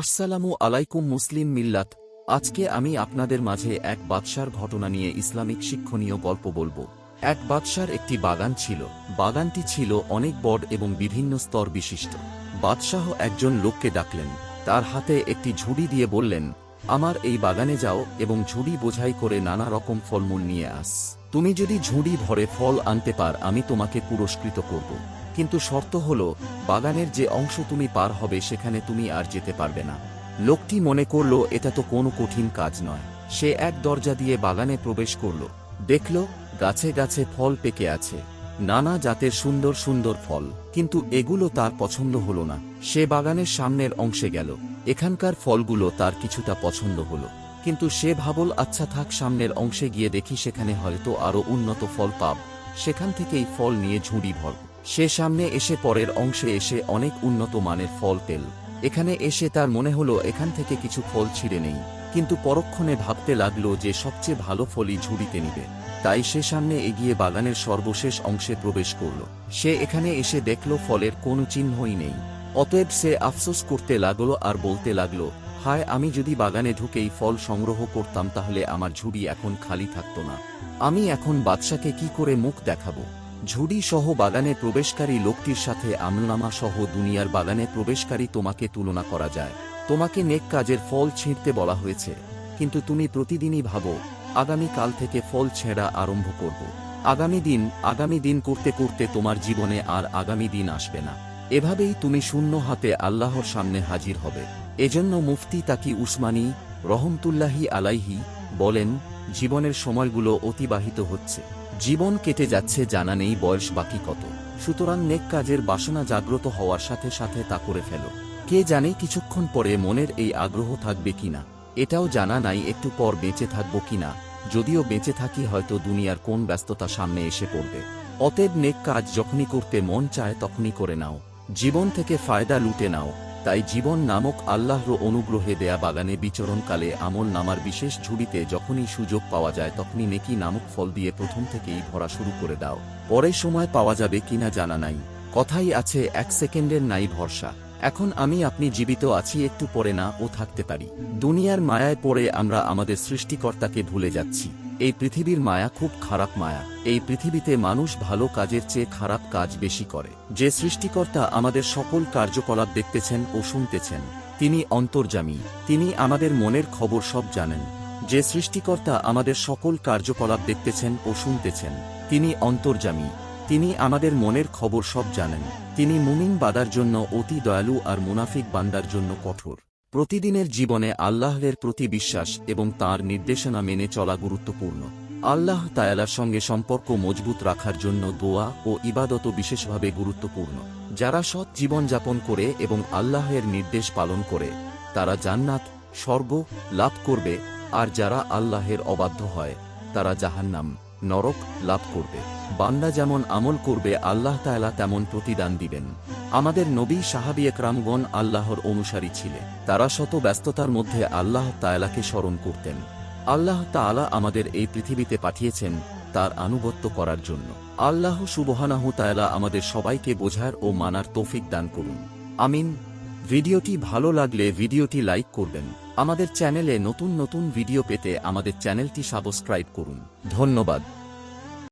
আসসালামু আলাইকুম মুসলিম মিল্লাত, আজকে আমি আপনাদের মাঝে এক বাদশার ঘটনা নিয়ে ইসলামিক শিক্ষণীয় গল্প বলব। এক বাদশার একটি বাগান ছিল। বাগানটি ছিল অনেক বড় এবং বিভিন্ন স্তর বিশিষ্ট। বাদশাহ একজন লোককে ডাকলেন। তার হাতে একটি ঝুড়ি দিয়ে বললেন, আমার এই বাগানে যাও এবং ঝুড়ি বোঝাই করে নানা রকম ফলমূল নিয়ে আস। তুমি যদি ঝুড়ি ভরে ফল আনতে পার, আমি তোমাকে পুরস্কৃত করব। কিন্তু শর্ত হল, বাগানের যে অংশ তুমি পার হবে সেখানে তুমি আর যেতে পারবে না। লোকটি মনে করল, এটা তো কোনো কঠিন কাজ নয়। সে এক দরজা দিয়ে বাগানে প্রবেশ করল। দেখল, গাছে গাছে ফল পেকে আছে। নানা জাতের সুন্দর সুন্দর ফল। কিন্তু এগুলো তার পছন্দ হল না। সে বাগানের সামনের অংশে গেল। এখানকার ফলগুলো তার কিছুটা পছন্দ হল। কিন্তু সে ভাবল আচ্ছা থাক, সামনের অংশে গিয়ে দেখি সেখানে হয়তো আরও উন্নত ফল পাব। সেখান থেকেই ফল নিয়ে ঝুড়ি ভরব। সে সামনে এসে পরের অংশে এসে অনেক উন্নত মানের ফল পেল। এখানে এসে তার মনে হলো এখান থেকে কিছু ফল ছিঁড়ে নেই, কিন্তু পরক্ষণে ভাবতে লাগল যে সবচেয়ে ভালো ফলই ঝুড়িতে নিবে। তাই সে সামনে এগিয়ে বাগানের সর্বশেষ অংশে প্রবেশ করল। সে এখানে এসে দেখল ফলের কোনো চিহ্নই নেই। অতএব সে আফসোস করতে লাগল আর বলতে লাগল, হায়, আমি যদি বাগানে ঢুকেই ফল সংগ্রহ করতাম তাহলে আমার ঝুড়ি এখন খালি থাকতো না। আমি এখন বাদশাকে কি করে মুখ দেখাবো? ঝুড়ি সহ বাগানে প্রবেশকারী লোকটির সাথে আমলনামা সহ দুনিয়ার বাগানে প্রবেশকারী তোমাকে তুলনা করা যায়। তোমাকে নেক কাজের ফল ছিঁড়তে বলা হয়েছে। কিন্তু তুমি প্রতিদিনই ভাবো, আগামী কাল থেকে ফল ছেঁড়া আরম্ভ করব। আগামী দিন আগামী দিন করতে করতে তোমার জীবনে আর আগামী দিন আসবে না। এভাবেই তুমি শূন্য হাতে আল্লাহর সামনে হাজির হবে। এজন্য মুফতি তাকি উসমানী রহমতুল্লাহি আলাইহি বলেন, জীবনের সময়গুলো অতিবাহিত হচ্ছে। জীবন কেটে যাচ্ছে, জানা নেই বয়স বাকি কত। সুতরাং নেক কাজের বাসনা জাগ্রত হওয়ার সাথে সাথে তা করে ফেলো। কে জানে কিছুক্ষণ পরে মনের এই আগ্রহ থাকবে কিনা। এটাও জানা নাই একটু পর বেঁচে থাকব কিনা। যদিও বেঁচে থাকি হয়তো দুনিয়ার কোন ব্যস্ততা সামনে এসে পড়বে। অতএব নেক কাজ যখনই করতে মন চায় তখনই করে নাও। জীবন থেকে ফায়দা লুটে নাও। তাই জীবন নামক আল্লাহর অনুগ্রহে দেয়া বাগানে বিচরণকালে আমল নামার বিশেষ ঝুড়িতে যখনই সুযোগ পাওয়া যায় তখনই নেকি নামক ফল দিয়ে প্রথম থেকেই ভরা শুরু করে দাও। পরে সময় পাওয়া যাবে কিনা জানা নাই। কথাই আছে, এক সেকেন্ডের নাই ভরসা। এখন আমি আপনি জীবিত আছি, একটু পরে না, ও থাকতে পারি। দুনিয়ার মায়ায় পড়ে আমরা আমাদের সৃষ্টিকর্তাকে ভুলে যাচ্ছি। এই পৃথিবীর মায়া খুব খারাপ মায়া। এই পৃথিবীতে মানুষ ভালো কাজের চেয়ে খারাপ কাজ বেশি করে। যে সৃষ্টিকর্তা আমাদের সকল কার্যকলাপ দেখতেছেন ও শুনতেছেন, তিনি অন্তর্জামী তিনি আমাদের মনের খবর সব জানেন। যে সৃষ্টিকর্তা আমাদের সকল কার্যকলাপ দেখতেছেন ও শুনতেছেন, তিনি অন্তর্জামী তিনি আমাদের মনের খবর সব জানেন। তিনি মুমিন বাদার জন্য অতি দয়ালু আর মুনাফিক বান্দার জন্য কঠোর। প্রতিদিনের জীবনে আল্লাহের প্রতি বিশ্বাস এবং তার নির্দেশনা মেনে চলা গুরুত্বপূর্ণ। আল্লাহ তায়ালার সঙ্গে সম্পর্ক মজবুত রাখার জন্য দোয়া ও ইবাদত বিশেষভাবে গুরুত্বপূর্ণ। যারা সৎ জীবনযাপন করে এবং আল্লাহের নির্দেশ পালন করে, তারা জান্নাত, স্বর্গ লাভ করবে, আর যারা আল্লাহের অবাধ্য হয়, তারা জাহান্নাম, নরক লাভ করবে। বান্দা যেমন আমল করবে, আল্লাহ তায়ালা তেমন প্রতিদান দিবেন। আমাদের নবী সাহাবি একরামগণ আল্লাহর অনুসারী ছিলেন তারা শত ব্যস্ততার মধ্যে আল্লাহ তায়ালাকে স্মরণ করতেন। আল্লাহ তাআলা আমাদের এই পৃথিবীতে পাঠিয়েছেন তার আনুগত্য করার জন্য। আল্লাহ সুবহানাহু তায়ালা আমাদের সবাইকে বোঝার ও মানার তৌফিক দান করুন। আমিন। ভিডিওটি ভালো লাগলে ভিডিওটি লাইক করবেন। আমাদের চ্যানেলে নতুন নতুন ভিডিও পেতে আমাদের চ্যানেলটি সাবস্ক্রাইব করুন। ধন্যবাদ।